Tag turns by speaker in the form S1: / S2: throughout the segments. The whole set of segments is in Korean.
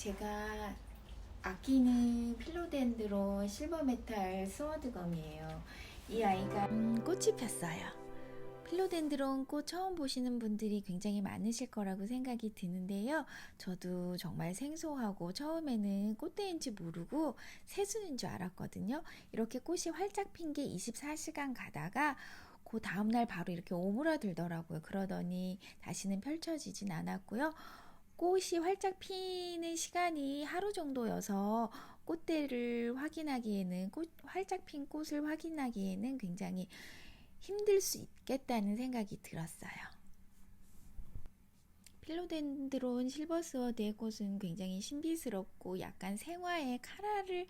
S1: 제가 아끼는 필로덴드론 실버메탈 스워드검이에요. 이 아이가 음, 꽃이 폈어요. 필로덴드론 꽃 처음 보시는 분들이 굉장히 많으실 거라고 생각이 드는데요. 저도 정말 생소하고 처음에는 꽃대인지 모르고 새순인 줄 알았거든요. 이렇게 꽃이 활짝 핀 게 24시간 가다가 그 다음날 바로 이렇게 오므라들더라고요. 그러더니 다시는 펼쳐지진 않았고요. 꽃이 활짝 피는 시간이 하루 정도여서 꽃대를 확인하기에는 꽃, 활짝 핀 꽃을 확인하기에는 굉장히 힘들 수 있겠다는 생각이 들었어요. 필로덴드론 실버스워드의 꽃은 굉장히 신비스럽고 약간 생화의 카라를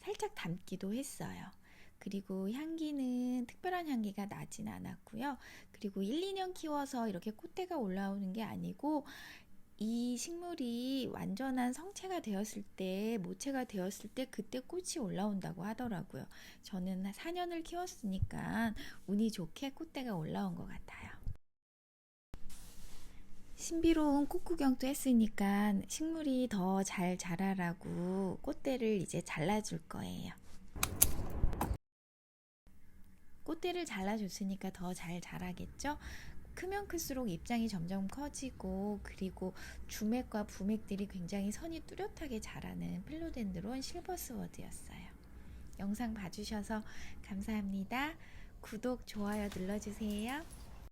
S1: 살짝 담기도 했어요. 그리고 향기는 특별한 향기가 나진 않았고요. 그리고 1, 2년 키워서 이렇게 꽃대가 올라오는 게 아니고 이 식물이 완전한 성체가 되었을 때, 모체가 되었을 때 그때 꽃이 올라온다고 하더라고요. 저는 4년을 키웠으니까 운이 좋게 꽃대가 올라온 것 같아요. 신비로운 꽃 구경도 했으니까 식물이 더 잘 자라라고 꽃대를 이제 잘라줄 거예요. 꽃대를 잘라줬으니까 더 잘 자라겠죠? 크면 클수록 입장이 점점 커지고 그리고 주맥과 부맥들이 굉장히 선이 뚜렷하게 자라는 필로덴드론 실버스워드였어요. 영상 봐주셔서 감사합니다. 구독, 좋아요 눌러주세요.